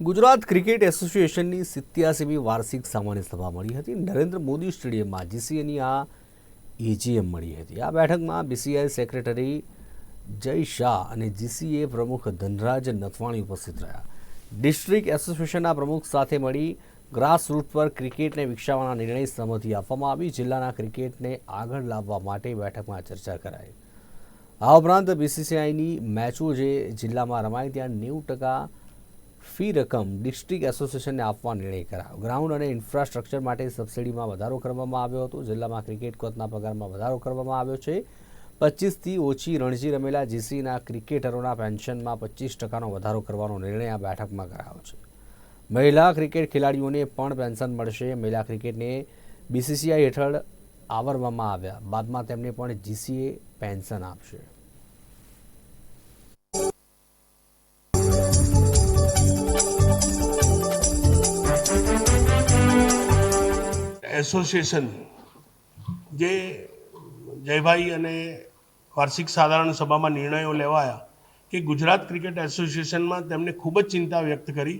Gujarat cricket એસોસિએશનની સિત્યાસીમી વાર્ષિક સામાન્ય સભા મળી હતી. નરેન્દ્ર મોદી સ્ટેડિયમમાં જીસીએની આ એજીએમ મળી હતી. આ બેઠકમાં બીસીઆઈ સેક્રેટરી જય શાહ અને જીસીએ પ્રમુખ ધનરાજ નથવાણી ઉપસ્થિત રહ્યા. ડિસ્ટ્રિક્ટ એસોસિએશનના પ્રમુખ સાથે મળી ગ્રાસરૂટ પર ક્રિકેટને વિકસાવવાના નિર્ણય સહમતિ આપવામાં આવી. જિલ્લાના ક્રિકેટને આગળ લાવવા માટે બેઠકમાં ચર્ચા કરાઈ. આ ઉપરાંત બીસીસીઆઈની મેચો જે જિલ્લામાં રમાય ત્યાં નેવું ટકા ફી રકમ ડિસ્ટ્રિક્ટ એસોસિએશનને આપવા નિર્ણય કરાયો. ગ્રાઉન્ડ અને ઇન્ફ્રાસ્ટ્રક્ચર માટે સબસિડીમાં વધારો કરવામાં આવ્યો હતો. જિલ્લામાં ક્રિકેટ કોચના પગારમાં વધારો કરવામાં આવ્યો છે. પચીસથી ઓછી રણજી રમેલા જીસીના ક્રિકેટરોના પેન્શનમાં પચીસ ટકાનો વધારો કરવાનો નિર્ણય આ બેઠકમાં કરાયો છે. મહિલા ક્રિકેટ ખેલાડીઓને પણ પેન્શન મળશે. મહિલા ક્રિકેટને બીસીસીઆઈ હેઠળ આવરવામાં આવ્યા. બાદમાં તેમને પણ જીસીએ પેન્શન આપશે. એસોસિએશન, જે જયભાઈ અને વાર્ષિક સાધારણ સભામાં નિર્ણયો લેવાયા કે ગુજરાત ક્રિકેટ એસોસિએશનમાં તેમને ખૂબ જ ચિંતા વ્યક્ત કરી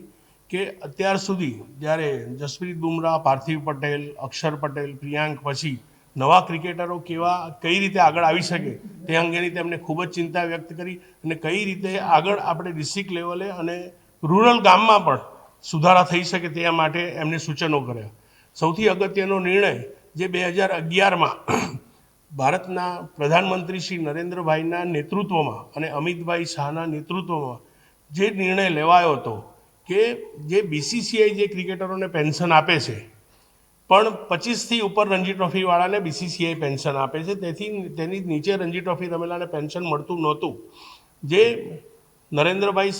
કે અત્યાર સુધી જ્યારે જસપ્રીત બુમરાહ, પાર્થિવ પટેલ, અક્ષર પટેલ, પ્રિયાંક પછી નવા ક્રિકેટરો કેવા, કઈ રીતે આગળ આવી શકે તે અંગેની તેમણે ખૂબ જ ચિંતા વ્યક્ત કરી અને કઈ રીતે આગળ આપણે ડિસ્ટ્રિક્ટ લેવલે અને રૂરલ ગામમાં પણ સુધારા થઈ શકે તે માટે એમને સૂચનો કર્યા. સૌથી અગત્યનો નિર્ણય જે બે હજાર અગિયારમાં ભારતના પ્રધાનમંત્રી શ્રી નરેન્દ્રભાઈના નેતૃત્વમાં અને અમિતભાઈ શાહના નેતૃત્વમાં જે નિર્ણય લેવાયો હતો કે જે બીસીસીઆઈ જે ક્રિકેટરોને પેન્શન આપે છે, પણ પચીસથી ઉપર રણજી ટ્રોફીવાળાને બીસીસીઆઈ પેન્શન આપે છે. તેથી તેની નીચે રણજી ટ્રોફી રમેલાને પેન્શન મળતું નહોતું. જે નરેન્દ્રભાઈ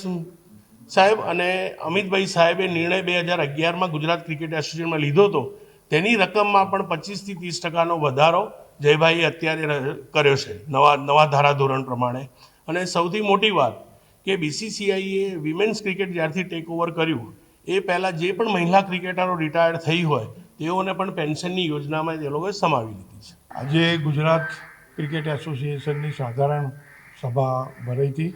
સાહેબ, અને અમિતભાઈ સાહેબે નિર્ણય બે હજાર અગિયારમાં ગુજરાત ક્રિકેટ એસોસિએશનમાં લીધો હતો. તેની રકમમાં પણ પચીસથી ત્રીસ ટકાનો વધારો જયભાઈએ અત્યારે કર્યો છે, નવા નવા ધારાધોરણ પ્રમાણે. અને સૌથી મોટી વાત કે બીસીસીઆઈએ વિમેન્સ ક્રિકેટ જ્યારથી ટેક ઓવર કર્યું, એ પહેલાં જે પણ મહિલા ક્રિકેટરો રિટાયર્ડ થઈ હોય, તેઓને પણ પેન્શનની યોજનામાં એ લોકોએ સમાવી લીધી છે. આજે ગુજરાત ક્રિકેટ એસોસિએશનની સાધારણ સભા ભરાઈ હતી.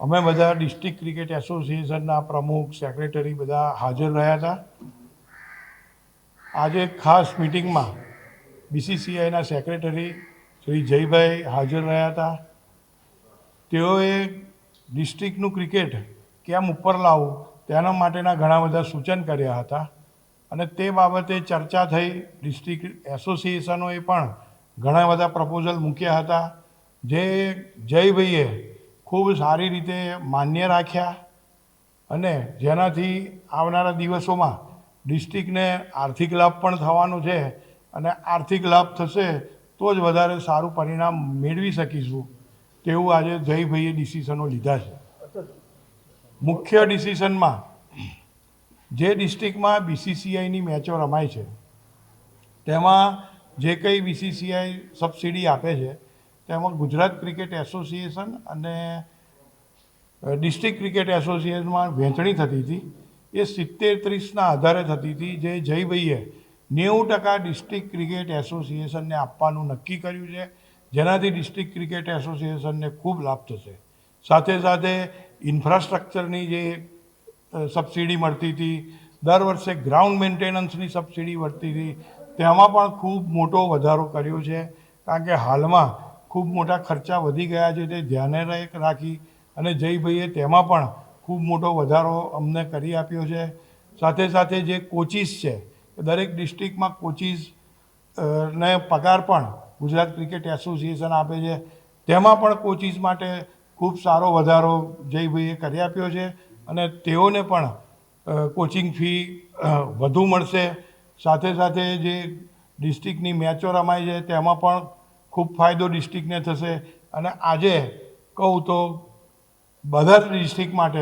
અમે બધા ડિસ્ટ્રિક્ટ ક્રિકેટ એસોસિએશનના પ્રમુખ, સેક્રેટરી બધા હાજર રહ્યા હતા. આજે ખાસ મિટિંગમાં બીસીસીઆઈના સેક્રેટરી શ્રી જયભાઈ હાજર રહ્યા હતા. તેઓએ ડિસ્ટ્રિક્ટનું ક્રિકેટ કેમ ઉપર લાવવું તેના માટેના ઘણા બધા સૂચન કર્યા હતા અને તે બાબતે ચર્ચા થઈ. ડિસ્ટ્રિક્ટ એસોસિએશનોએ પણ ઘણા બધા પ્રપોઝલ મૂક્યા હતા. જે જયભાઈએ ખૂબ સારી રીતે માન્ય રાખ્યા અને જેનાથી આવનારા દિવસોમાં ડિસ્ટ્રિક્ટને આર્થિક લાભ પણ થવાનો છે અને આર્થિક લાભ થશે તો જ વધારે સારું પરિણામ મેળવી શકીશું તેવું આજે જયભાઈએ ડિસિશનો લીધા છે. મુખ્ય ડિસિશનમાં જે ડિસ્ટ્રિક્ટમાં બીસીસીઆઈની મેચો રમાય છે, તેમાં જે કંઈ બીસીસીઆઈ સબસિડી આપે છે તેમાં ગુજરાત ક્રિકેટ એસોસિએશન અને ડિસ્ટ્રિક્ટ ક્રિકેટ એસોસિએશનમાં વહેંચણી થતી હતી. એ સિત્તેર ત્રીસના આધારે થતી હતી જે જયભાઈએ નેવું ટકા ડિસ્ટ્રિક્ટ ક્રિકેટ એસોસિએશનને આપવાનું નક્કી કર્યું છે, જેનાથી ડિસ્ટ્રિક્ટ ક્રિકેટ એસોસિએશનને ખૂબ લાભ થશે. સાથે સાથે ઇન્ફ્રાસ્ટ્રક્ચરની જે સબસિડી મળતી હતી, દર વર્ષે ગ્રાઉન્ડ મેન્ટેનન્સની સબસિડી મળતી હતી, તેમાં પણ ખૂબ મોટો વધારો કર્યો છે. કારણ કે હાલમાં ખૂબ મોટા ખર્ચા વધી ગયા છે, તે ધ્યાને રાખ- અને જયભાઈએ તેમાં પણ ખૂબ મોટો વધારો અમને કરી આપ્યો છે. સાથે સાથે જે કોચિસ છે દરેક ડિસ્ટ્રિક્ટમાં કોચિસ ને પગાર પણ ગુજરાત ક્રિકેટ એસોસિએશન આપે છે. તેમાં પણ કોચિસ માટે ખૂબ સારો વધારો જયભાઈએ કરી આપ્યો છે અને તેઓને પણ કોચિંગ ફી વધુ મળશે. સાથે સાથે જે ડિસ્ટ્રિક્ટની મેચો રમાય છે, તેમાં પણ ખૂબ ફાયદો ડિસ્ટ્રિક્ટને થશે. અને આજે કહું તો બધા જ ડિસ્ટ્રિક્ટ માટે